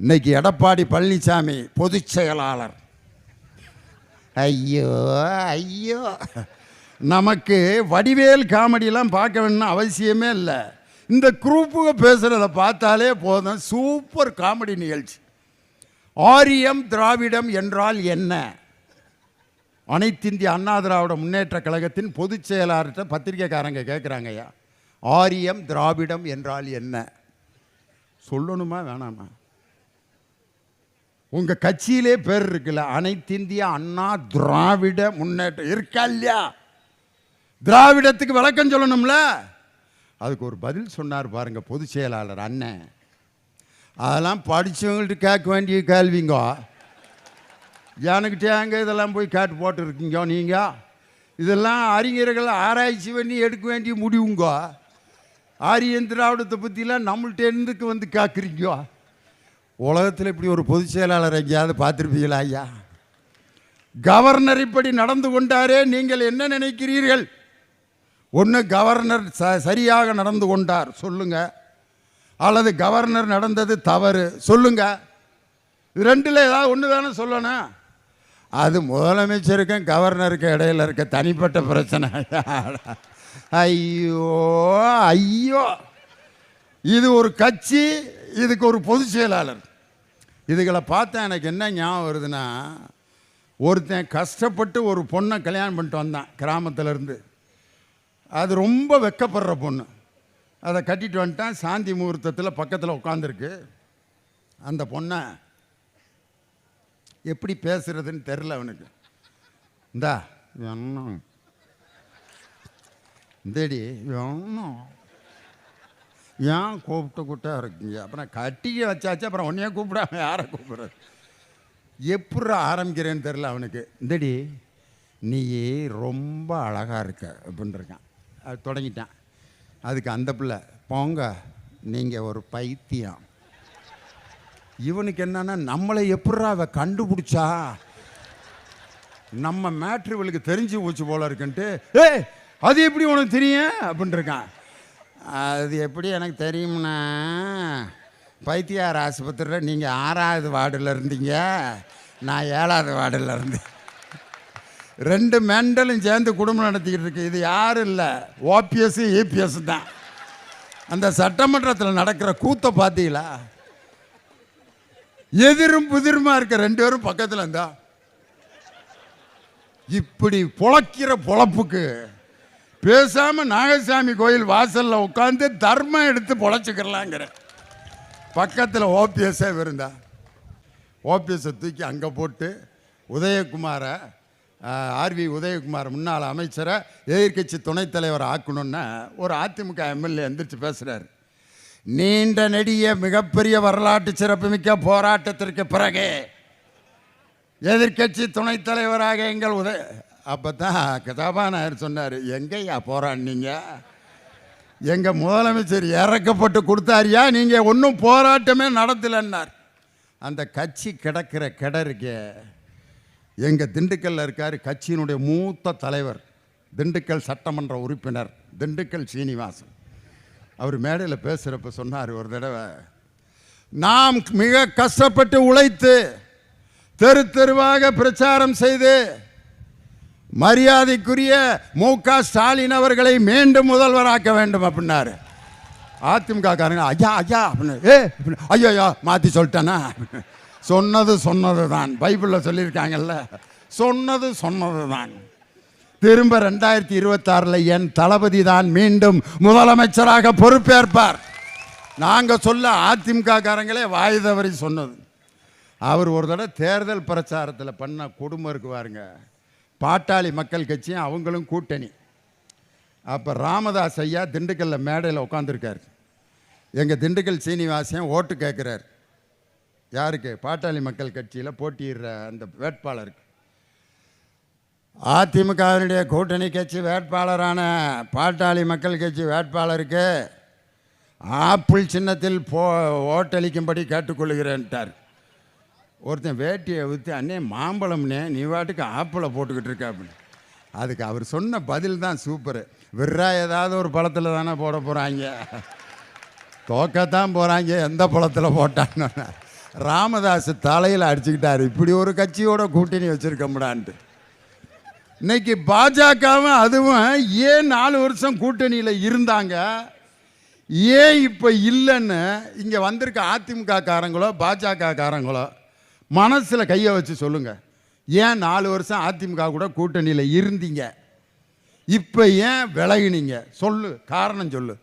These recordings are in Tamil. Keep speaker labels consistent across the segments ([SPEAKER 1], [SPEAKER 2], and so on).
[SPEAKER 1] இன்னைக்கு எடப்பாடி பழனிசாமி பொதுச் செயலாளர். ஐயோ ஐயோ. நமக்கு வடிவேல் காமெடியெலாம் பார்க்க வேணும்னு அவசியமே இல்லை. இந்த குரூப்புக பேசுகிறத பார்த்தாலே போதும். சூப்பர் காமெடி நிகழ்ச்சி. ஆரியம் திராவிடம் என்றால் என்ன? அனைத்திந்திய அண்ணா திராவிட முன்னேற்ற கழகத்தின் பொதுச் செயலாளர்கிட்ட பத்திரிகைக்காரங்க கேட்குறாங்க ஐயா ஆரியம் திராவிடம் என்றால் என்ன? சொல்லணுமா வேணாமா? உங்க கட்சியிலே பேர் இருக்குல்ல அனைத்திந்திய அண்ணா திராவிட முன்னேற்றம் இருக்கா இல்லையா? திராவிடத்துக்கு விளக்கம் சொல்லணும்ல. அதுக்கு ஒரு பதில் சொன்னார் பாருங்க பொதுச் செயலாளர் அண்ணன். அதெல்லாம் படித்தவங்கள்ட்ட கேட்க வேண்டிய கேள்விங்க. எனக்கிட்டேங்க இதெல்லாம் போய் கேட்டு போட்டுருக்கீங்க நீங்கள் இதெல்லாம் அறிஞர்கள் ஆராய்ச்சி பண்ணி எடுக்க வேண்டிய முடிவுங்கோ. ஆரியன் திராவிடத்தை பற்றிலாம் நம்மள்ட்ட இருந்துக்கு வந்து கேட்குறீங்கோ உலகத்தில் இப்படி ஒரு பொதுச் செயலாளர் எங்கேயாவது பார்த்துருப்பீங்களா ஐயா? கவர்னர் இப்படி நடந்து கொண்டாரே நீங்கள் என்ன நினைக்கிறீர்கள்? ஒன்று கவர்னர் ச சரியாக நடந்து கொண்டார் சொல்லுங்க. அல்லது கவர்னர் நடந்தது தவறு சொல்லுங்க. ரெண்டில் ஏதாவது ஒன்று தானே சொல்லணும். அது முதலமைச்சருக்கும் கவர்னருக்கும் இடையில இருக்க தனிப்பட்ட பிரச்சனை. ஐயோ ஐயோ. இது ஒரு கட்சி இதுக்கு ஒரு பொதுச் செயலாளர். இதுகளை பார்த்தா எனக்கு என்ன ஞாபகம் வருதுன்னா ஒருத்தன் கஷ்டப்பட்டு ஒரு பொண்ணை கல்யாணம் பண்ணிட்டு வந்தான் கிராமத்துல இருந்து அது ரொம்ப வெக்கப்படுற பொண்ணு. அதை கட்டிட்டு வந்துட்டான் சாந்தி முகூர்த்தத்தில் பக்கத்தில் உட்காந்துருக்கு அந்த பொண்ணை எப்படி பேசுறதுன்னு தெரில அவனுக்கு. இந்தா வேணும் இந்தடி வேணும் ஏன் கூப்பிட்டு கூப்பிட்டா இருக்கீங்க? அப்புறம் கட்டிக்க வச்சாச்சு அப்புறம் உன்னையே கூப்பிடாம யாரை கூப்பிடுறது? எப்படி ஆரம்பிக்கிறேன்னு தெரில அவனுக்கு. இந்தடி நீ ரொம்ப அழகாக இருக்க அப்படின்னு அது தொடங்கிட்டான். அதுக்கு அந்த பிள்ளை போங்க நீங்கள் ஒரு பைத்தியம். இவனுக்கு என்னன்னா நம்மளை எப்பட்றா அவ கண்டுபிடிச்சா? நம்ம மேட்ரு இவளுக்கு தெரிஞ்சு போச்சு போல இருக்குன்ட்டு ஏய் அது எப்படி உனக்கு தெரியும்? அப்படின்ட்டுருக்கான் அது எப்படி எனக்கு தெரியும்னா பைத்தியார் ஆஸ்பத்திரியில் நீங்கள் ஆறாவது வார்டில் இருந்தீங்க நான் ஏழாவது வார்டில் இருந்தேன். ரெண்டு மெண்டலும் சேர்ந்து குடும்பம் நடத்திக்கிட்டு இருக்கு. இது யாரும் இல்லை. ஓபிஎஸ் இபிஎஸ் தான். அந்த சட்டமன்றத்தில் நடக்கிற கூத்தை பார்த்தீங்களா எதிரும் புதிருமா இருக்க ரெண்டு பேரும் பக்கத்தில் இருந்தா இப்படி பொழக்கிற பொழப்புக்கு பேசாம நாகசாமி கோயில் வாசல்ல உட்காந்து தர்மம் எடுத்து பொழைச்சிக்கிறலாங்கிற பக்கத்தில் ஓபிஎஸ்ஸே இருந்தா ஓபிஎஸ்ஸை தூக்கி அங்கே போட்டு உதயகுமாரை ஆர்வி உதயகுமார் முன்னாள் அமைச்சரை எதிர்க்கட்சி துணைத் தலைவர் ஆக்கணும்னா ஒரு அதிமுக எம்எல்ஏ எந்திரிச்சு பேசுகிறார் நீண்ட நெடிய மிகப்பெரிய வரலாற்று சிறப்புமிக்க போராட்டத்திற்கு பிறகு எதிர்க்கட்சி துணைத் தலைவராக எங்கள் உதய அப்போ தான் கதாபாநாயகர் சொன்னார் எங்கய்யா போராடினீங்க எங்கள் முதலமைச்சர் இறக்கப்பட்டு கொடுத்தாரியா? நீங்கள் ஒன்றும் போராட்டமே நடத்தலைன்னார். அந்த கட்சி கிடக்கிற கிடருக்கே எங்கள் திண்டுக்கல்ல இருக்கார் கட்சியினுடைய மூத்த தலைவர் திண்டுக்கல் சட்டமன்ற உறுப்பினர் திண்டுக்கல் சீனிவாசன். அவர் மேடையில் பேசுகிறப்ப சொன்னார் ஒரு தடவை நாம் மிக கஷ்டப்பட்டு உழைத்து தெரு தெருவாக பிரச்சாரம் செய்து மரியாதைக்குரிய மு க ஸ்டாலின் அவர்களை மீண்டும் முதல்வராக்க வேண்டும் அப்படின்னாரு. அதிமுக காரங்க ஐயா ஐயா அப்படின்னு ஏ அப்படின்னு, ஐயோ ஐயா மாற்றி சொல்லிட்டேனா சொன்னது சொன்னது தான் பைபிளில் சொல்லியிருக்காங்கல்ல சொன்னது சொன்னது தான் திரும்ப ரெண்டாயிரத்தி இருபத்தாறில் என் தளபதி தான் மீண்டும் முதலமைச்சராக பொறுப்பேற்பார். நாங்கள் சொல்ல அதிமுக காரங்களே வாய் தவறி சொன்னது. அவர் ஒரு தடவை தேர்தல் பிரச்சாரத்தில் பண்ண குடும்பம் இருக்கு பாருங்க. பாட்டாளி மக்கள் கட்சியும் அவங்களும் கூட்டணி. அப்போ ராமதாஸ் ஐயா திண்டுக்கல்ல மேடையில் உட்காந்துருக்கார் எங்கள் திண்டுக்கல் சீனிவாசன் ஓட்டு கேட்குறார் யாருக்கு? பாட்டாளி மக்கள் கட்சியில் போட்டியிடுற அந்த வேட்பாளருக்கு. அதிமுகவினுடைய கூட்டணி கட்சி வேட்பாளரான பாட்டாளி மக்கள் கட்சி வேட்பாளருக்கு ஆப்பிள் சின்னத்தில் போ ஓட்டளிக்கும்படி கேட்டுக்கொள்கிறேன்ட்டார். ஒருத்தன் வேட்டியை ஊற்றி அண்ணே மாம்பழம்னே நீ வாட்டுக்கு ஆப்பிளை போட்டுக்கிட்டு இருக்க அப்படின்னு. அதுக்கு அவர் சொன்ன பதில் தான் சூப்பரு விற்றா ஏதாவது ஒரு பழத்தில் தானே போட போகிறாங்க தோக்கத்தான் போகிறாங்க எந்த பழத்தில் போட்டான்னு. ராமதாஸ் தலையில் அடிச்சுக்கிட்டார். இப்படி ஒரு கட்சியோட கூட்டணி வச்சிருக்கோம்டான்ட்டு. இன்னைக்கு பாஜகவும் அதுவும் ஏன் நாலு வருஷம் கூட்டணியில் இருந்தாங்க? ஏன் இப்போ இல்லைன்னு? இங்கே வந்திருக்க அதிமுக காரங்களோ பாஜக காரங்களோ மனசில் கையை வச்சு சொல்லுங்கள் ஏன் நாலு வருஷம் அதிமுக கூட கூட்டணியில் இருந்தீங்க? இப்போ ஏன் விலகினீங்க? சொல்லு காரணம் சொல்லு.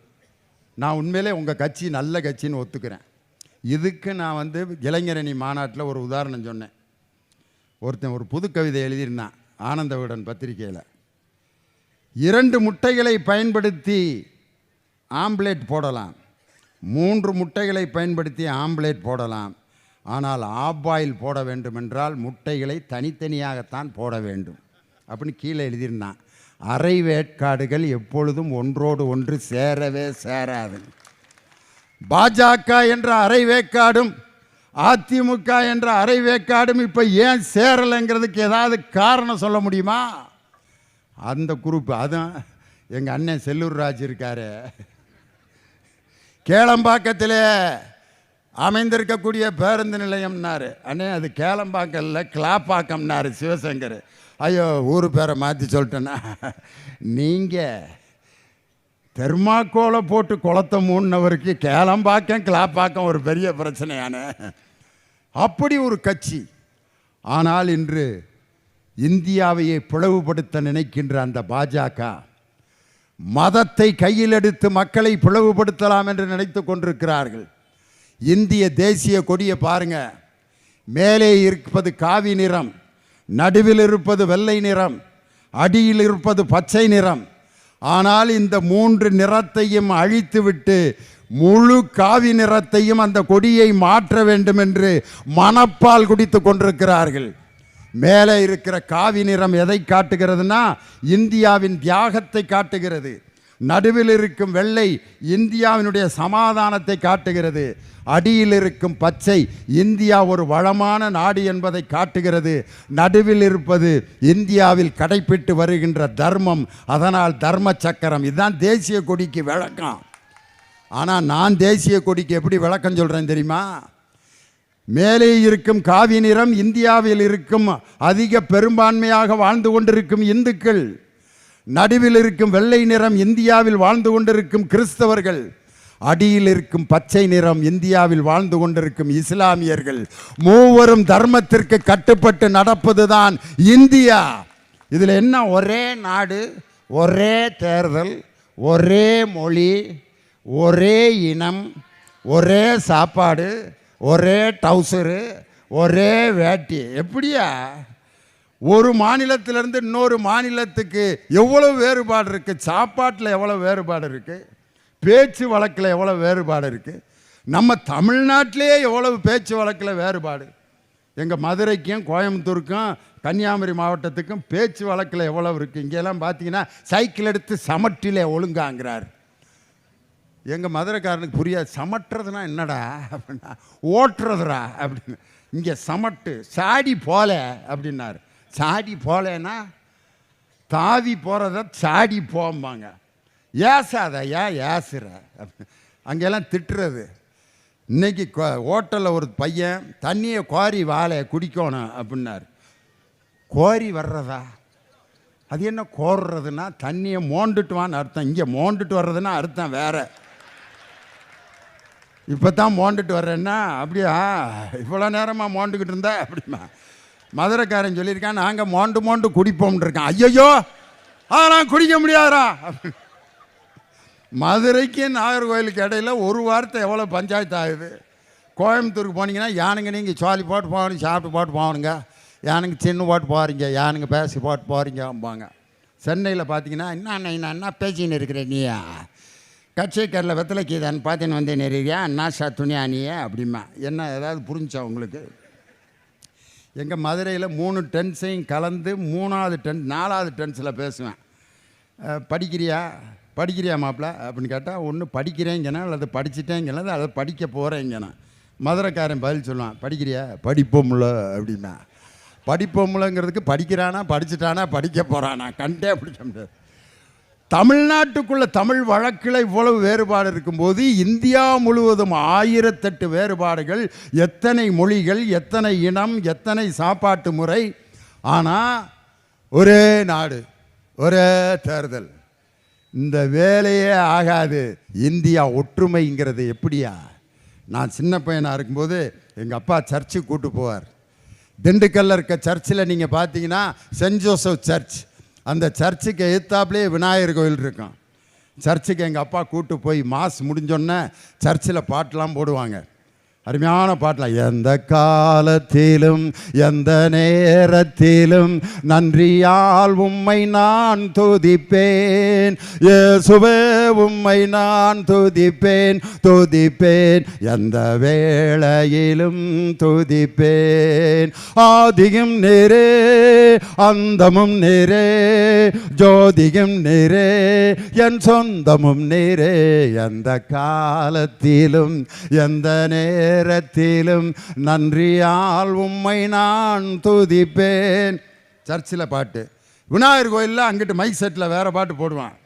[SPEAKER 1] நான் உண்மையிலே உங்கள் கட்சி நல்ல கட்சின்னு ஒத்துக்கிறேன். இதுக்கு நான் வந்து இளைஞரணி மாநாட்டில் ஒரு உதாரணம் சொன்னேன். ஒருத்தன் ஒரு புது கவிதை எழுதியிருந்தான் ஆனந்த விகடன் பத்திரிகையில். இரண்டு முட்டைகளை பயன்படுத்தி ஆம்லேட் போடலாம். மூன்று முட்டைகளை பயன்படுத்தி ஆம்லேட் போடலாம். ஆனால் ஆப்பாயில் போட வேண்டுமென்றால் முட்டைகளை தனித்தனியாகத்தான் போட வேண்டும். அப்படின்னு கீழே எழுதியிருந்தான். அரை வேட்காடுகள் எப்பொழுதும் ஒன்றோடு ஒன்று சேரவே சேராது. பாஜக என்ற அரை வேக்காடும் அதிமுக என்ற அரை வேக்காடும் இப்போ ஏன் சேரலைங்கிறதுக்கு ஏதாவது காரணம் சொல்ல முடியுமா? அந்த குரூப் அதுவும் எங்கள் அண்ணன் செல்லூர் ராஜ் இருக்காரு. கேளம்பாக்கத்தில் அமைந்திருக்கக்கூடிய பேருந்து நிலையம்னாரு. அண்ணே அது கேளம்பாக்கல்ல கிளாப்பாக்கம்னாரு சிவசங்கர். ஐயோ ஊர் பேரை மாற்றி சொல்லிட்டேன்னா. நீங்கள் தெர்மாக்கோலை போட்டு குளத்தை மூடினவருக்கு கேளம்பாக்கம் கிளாப்பாக்கம் ஒரு பெரிய பிரச்சனையான. அப்படி ஒரு கட்சி. ஆனால் இன்று இந்தியாவையே பிளவுபடுத்த நினைக்கின்ற அந்த பாஜக மதத்தை கையில் எடுத்து மக்களை பிளவுபடுத்தலாம் என்று நினைத்து கொண்டிருக்கிறார்கள். இந்திய தேசிய கொடியை பாருங்க. மேலே இருப்பது காவி நிறம் நடுவில் இருப்பது வெள்ளை நிறம் அடியில் இருப்பது பச்சை நிறம். ஆனால் இந்த மூன்று நிறத்தையும் அழித்துவிட்டு முழு காவி நிறத்தையும் அந்த கொடியை மாற்ற வேண்டும் என்று மனப்பால் குடித்து கொண்டிருக்கிறார்கள். மேலே இருக்கிற காவி நிறம் எதை காட்டுகிறதுனா இந்தியாவின் தியாகத்தை காட்டுகிறது. நடுவில் இருக்கும் வெள்ளை இந்தியாவினுடைய சமாதானத்தை காட்டுகிறது. அடியில் இருக்கும் பச்சை இந்தியா ஒரு வளமான நாடு என்பதை காட்டுகிறது. நடுவில் இருப்பது இந்தியாவில் கடைப்பிட்டு வருகின்ற தர்மம். அதனால் தர்ம சக்கரம். இதுதான் தேசிய கொடிக்கு விளக்கம். ஆனால் நான் தேசிய கொடிக்கு எப்படி விளக்கம் சொல்கிறேன் தெரியுமா? மேலே இருக்கும் காவி நிறம் இந்தியாவில் இருக்கும் அதிக பெரும்பான்மையாக வாழ்ந்து கொண்டிருக்கும் இந்துக்கள். நடுவில் இருக்கும் வெள்ளை நிறம் இந்தியாவில் வாழ்ந்து கொண்டிருக்கும் கிறிஸ்தவர்கள் அடியில் இருக்கும் பச்சை நிறம் இந்தியாவில் வாழ்ந்து கொண்டிருக்கும் இஸ்லாமியர்கள் மூவரும் தர்மத்திற்கு கட்டுப்பட்டு நடப்பதுதான் இந்தியா. இதில் என்ன? ஒரே நாடு ஒரே தேர்தல் ஒரே மொழி ஒரே இனம் ஒரே சாப்பாடு ஒரே டவுசரு ஒரே வேட்டி. எப்படியா? ஒரு மாநிலத்திலிருந்து இன்னொரு மாநிலத்துக்கு எவ்வளவு வேறுபாடு இருக்குது சாப்பாட்டில் எவ்வளோ வேறுபாடு இருக்குது பேச்சு வழக்கில் எவ்வளோ வேறுபாடு இருக்குது நம்ம தமிழ்நாட்டிலே எவ்வளவு பேச்சு வழக்கில் வேறுபாடு? எங்கள் மதுரைக்கும் கோயம்புத்தூருக்கும் கன்னியாகுமரி மாவட்டத்துக்கும் பேச்சு வழக்கில் எவ்வளவு இருக்குது இங்கெல்லாம் பார்த்தீங்கன்னா சைக்கிள் எடுத்து சமட்டிலே ஒழுங்காங்கிறார். எங்கள் மதுரைக்காரனுக்கு புரியாது. சமட்டுறதுனா என்னடா அப்படின்னா ஓட்டுறதுடா அப்படின்னு. இங்கே சமட்டு சாடி போல அப்படின்னாரு. சாடி போகலன்னா தாவி போகிறத சாடி போம்பாங்க. ஏசாதையா ஏன் ஏசுற. அப்படி- அங்கெல்லாம் திட்டுறது. இன்றைக்கி ஹோட்டலில் ஒரு பையன் தண்ணியை கோரி வாழை குடிக்கணும் அப்படின்னார். கோரி வர்றதா? அது என்ன கோர்றதுன்னா தண்ணியை மோண்டுட்டுவான்னு அர்த்தம். இங்கே மோண்டுட்டு வர்றதுன்னா அர்த்தம் வேறு. இப்போ தான் மோண்டுட்டு வர்றேன்னா அப்படியா? இவ்வளோ நேரமாக மோண்டுக்கிட்டு இருந்தா அப்படிமா? மதுரைக்காரன் சொல்லியிருக்கான் நாங்கள் மோண்டு மோண்டு குடிப்போம்னு இருக்கான் ஐயோ அதெல்லாம் குடிக்க முடியாதா மதுரைக்கு நாகர்கோவிலுக்கு இடையில் ஒரு வாரத்தை எவ்வளோ பஞ்சாயத்து ஆகுது? கோயம்புத்தூருக்கு போனீங்கன்னா யானுங்க நீங்கள் சோலி போட்டு போகணும் சாப்பிட்டு போட்டு போகணுங்க. யானுங்க சின்ன போட்டு போகிறீங்க யானுங்க பேசி போட்டு போகிறீங்க அம்பாங்க சென்னையில் பார்த்தீங்கன்னா என்ன என்ன என்ன பேசின்னு இருக்கிற நீயா? கட்சிக்கரில் வெத்தலைக்கு பார்த்தீங்கன்னு பார்த்தேன்னு வந்தேன் நிறையா சா துணியா நீயே? அப்படிமா என்ன ஏதாவது புரிஞ்சா உங்களுக்கு? எங்கள் மதுரையில் மூணு டென்ஸையும் கலந்து மூணாவது டென் நாலாவது டென்ஸில் பேசுவேன். படிக்கிறியா? படிக்கிறியா மாப்பிள்ள அப்படின்னு கேட்டால் ஒன்று படிக்கிறேங்கண்ணா அல்லது படிச்சுட்டேங்கன்னா அதை படிக்க போகிறேங்கண்ணா மதுரைக்காரன் பதில் சொல்லுவான் படிக்கிறியா? படிப்போம்ல அப்படின்னா. படிப்போம்லங்கிறதுக்கு படிக்கிறானா படிச்சுட்டானா படிக்க போகிறானா கண்டே பிடிக்க முடியாது. தமிழ்நாட்டுக்குள்ள தமிழ் வழக்கில் இவ்வளவு வேறுபாடு இருக்கும்போது இந்தியா முழுவதும் ஆயிரத்தெட்டு வேறுபாடுகள் எத்தனை மொழிகள் எத்தனை இனம் எத்தனை சாப்பாட்டு முறை. ஆனால் ஒரே நாடு ஒரே தேர்தல். இந்த வேலையே ஆகாது. இந்தியா ஒற்றுமைங்கிறது எப்படியா? நான் சின்ன பையனாக இருக்கும்போது எங்கள் அப்பா சர்ச்சுக்கு கூட்டு போவார். திண்டுக்கல்ல இருக்க சர்ச்சில் நீங்கள் பார்த்தீங்கன்னா சென்ட் ஜோசப் சர்ச். அந்த சர்ச்சுக்கு எதிர்த்தாப்புலேயே விநாயகர் கோயில் இருக்கும். சர்ச்சுக்கு எங்கள் அப்பா கூட்டு போய் மாஸ் முடிஞ்சோடனே சர்ச்சில் பாட்டெலாம் போடுவாங்க. அருமையான பாட்டெலாம் எந்த காலத்திலும் எந்த நேரத்திலும் நன்றியால் உம்மை நான் துதிப்பேன். இயேசுவே உம்மை நான் துதிப்பேன் துதிப்பேன். எந்த வேளையிலும் துதிப்பேன். ஆதியும் நேரே அந்தமும் நேரே ஜோதியும் நேரே என் சொந்தமும் நேரே. எந்த காலத்திலும் எந்த நேரத்திலும் நன்றியால் உம்மை நான் துதிப்பேன். சர்ச்சில் பாட்டு. விநாயகர் கோயிலில் அங்கிட்டு மைக் செட்டில் வேற பாட்டு போடுவான்.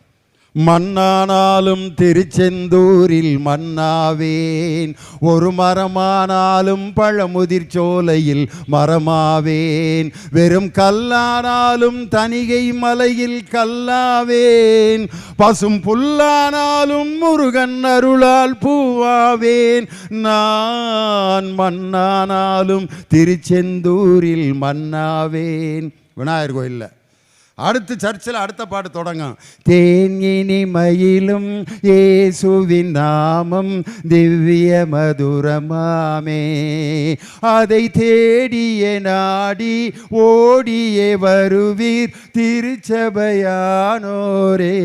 [SPEAKER 1] மண்ணானாலும் திருச்செந்தூரில் மண்ணாவேன். ஒரு மரமானாலும் பழமுதிர் சோலையில் மரமாவேன். வெறும் கல்லானாலும் தனிகை மலையில் கல்லாவேன். பசும் புல்லானாலும் முருகன் அருளால் பூவாவேன். நான் மண்ணானாலும் திருச்செந்தூரில் மண்ணாவேன். விநாயகர் கோயிலில். அடுத்து சர்ச்சில் அடுத்த பாட்டு தொடங்கும். தேன் மயிலும் ஏசுவின் நாமம் திவ்ய மதுரமாமே. அதை தேடிய நாடி ஓடியே வருவீர் திருச்சபையானோரே.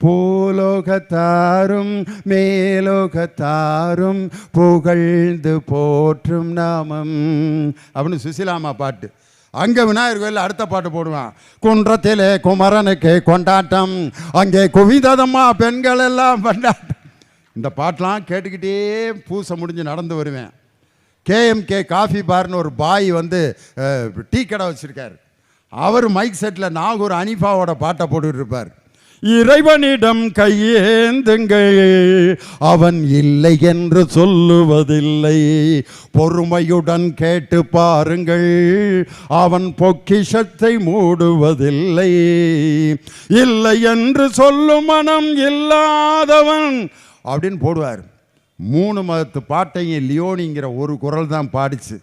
[SPEAKER 1] பூலோகத்தாரும் மேலோகத்தாரும் புகழ்ந்து போற்றும் நாமம். அப்படின்னு சுசிலாமா பாட்டு. அங்கே விநாயகர் கோயிலில் அடுத்த பாட்டு போடுவான். குன்றத்திலே குமரனுக்கு கொண்டாட்டம் அங்கே குவிததம்மா பெண்கள் எல்லாம் கொண்டாட்டம். இந்த பாட்டெலாம் கேட்டுக்கிட்டே பூசை முடிஞ்சு நடந்து வருவேன். கேஎம்கே காஃபி பார்னு ஒரு பாய் வந்து டீ கடை வச்சுருக்கார். அவர் மைக் செட்டில் நாகூர் அனிஃபாவோட பாட்டை போட்டுட்டு இருப்பார். இறைவனிடம் கையேந்துங்கள். அவன் இல்லை என்று சொல்லுவதில்லை. பொறுமையுடன் கேட்டு பாருங்கள். அவன் பொக்கிஷத்தை மூடுவதில்லை. இல்லை என்று சொல்லும் மனம் இல்லாதவன். அப்படின்னு போடுவார். மூணு மதத்து பாட்டையும் லியோனிங்கிற ஒரு குரல் தான் பாடிச்சு.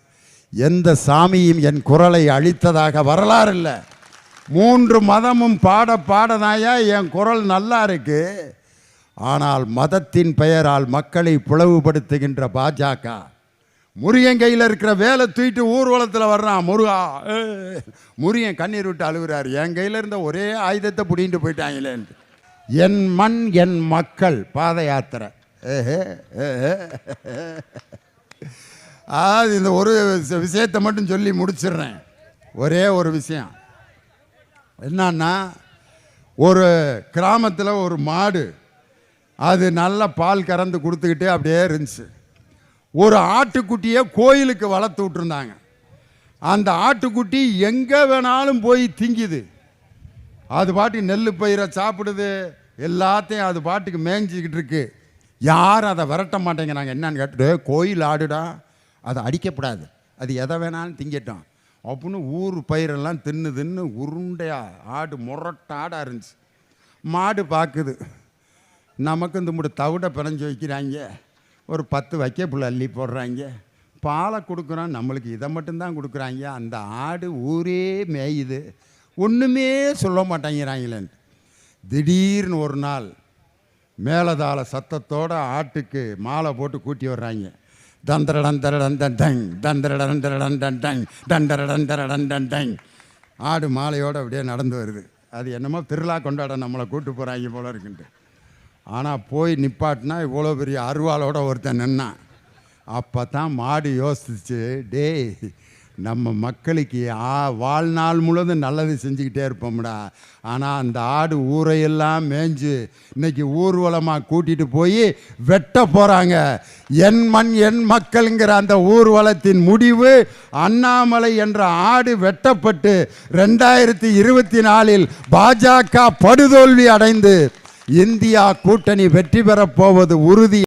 [SPEAKER 1] எந்த சாமியும் என் குரலை அழித்ததாக வரலாறு இல்லை. மூன்று மதமும் பாட பாடதாயா என் குரல் நல்லா இருக்கு. ஆனால் மதத்தின் பெயரால் மக்களை பிளவுபடுத்துகின்ற பாஜக. முருகன் கையில் இருக்கிற வேலை தூக்கிட்டு ஊர்வலத்தில் வர்றான் முருகா முருகன் கண்ணீர் விட்டு அழுகுறாரு. என் கையில் இருந்த ஒரே ஆயுதத்தை பிடிங்கிட்டு போயிட்டாங்களேன்ட்டு என் மண் என் மக்கள். பாத யாத்திரை. அது இந்த ஒரு விஷயத்தை மட்டும் சொல்லி முடிச்சிடுறேன். ஒரே ஒரு விஷயம். என்னன்னா ஒரு கிராமத்தில் ஒரு மாடு அது நல்ல பால் கறந்து கொடுத்துக்கிட்டே அப்படியே இருந்துச்சு. ஒரு ஆட்டுக்குட்டியை கோயிலுக்கு வளர்த்து விட்டுருந்தாங்க. அந்த ஆட்டுக்குட்டி எங்கே வேணாலும் போய் திங்குது. அது பாட்டுக்கு நெல் பயிரை சாப்பிடுது. எல்லாத்தையும் அது பாட்டுக்கு மேய்ஞ்சிக்கிட்டு இருக்கு. யாரும் அதை விரட்ட மாட்டேங்கிறாங்க. என்னன்னு கேட்டுட்டு கோயில் ஆடுடா. அதை அடிக்கப்படாது அது எதை வேணாலும் திங்கட்டும். அப்படின்னு ஊர் பயிரெல்லாம் தின்னு தின்னு உருண்டையா ஆடு முரட்ட ஆடாக இருந்துச்சு. மாடு பார்க்குது நமக்கு இந்த முடி தவிட பிணைஞ்சு வைக்கிறாங்க. ஒரு பத்து வைக்கப்புள்ள அள்ளி போடுறாங்க. பாலை கொடுக்குறோம் நம்மளுக்கு இதை மட்டும்தான் கொடுக்குறாங்க. அந்த ஆடு ஊரே மேயுது. ஒன்றுமே சொல்ல மாட்டேங்கிறாங்களேன்ட்டு திடீர்னு ஒரு நாள் மேலதாள சத்தத்தோடு ஆட்டுக்கு மாலை போட்டு கூட்டி வர்றாங்க. தந்தரடன் தரடன் தன் டங் தந்தரடன் தரடன் தன் தண்டரடன் தரடன் தன் டங் ஆடு மாலையோடு அப்படியே நடந்து வருது. அது என்னமோ திருவிழா கொண்டாட நம்மளை கூட்டு போகிறாங்க போல இருக்குன்ட்டு. ஆனால் போய் நிப்பாட்டினா இவ்வளோ பெரிய அருவாளோட ஒருத்தன் நின்னான். அப்போ தான் மாடு யோசிச்சு டேய் நம்ம மக்களுக்கு ஆ வாழ்நாள் முழுவதும் நல்லது செஞ்சுக்கிட்டே இருப்போம்டா. ஆனால் அந்த ஆடு ஊரையெல்லாம் மேய்ஞ்சு இன்றைக்கி ஊர்வலமாக கூட்டிகிட்டு போய் வெட்ட போகிறாங்க என் மண் என் மக்கள்ங்கிற அந்த ஊர்வலத்தின் முடிவு அண்ணாமலை என்ற ஆடு வெட்டப்பட்டு ரெண்டாயிரத்தி இருபத்தி நாலில் பாஜக படுதோல்வி அடைந்து இந்தியா கூட்டணி வெற்றி பெறப் போவது உறுதி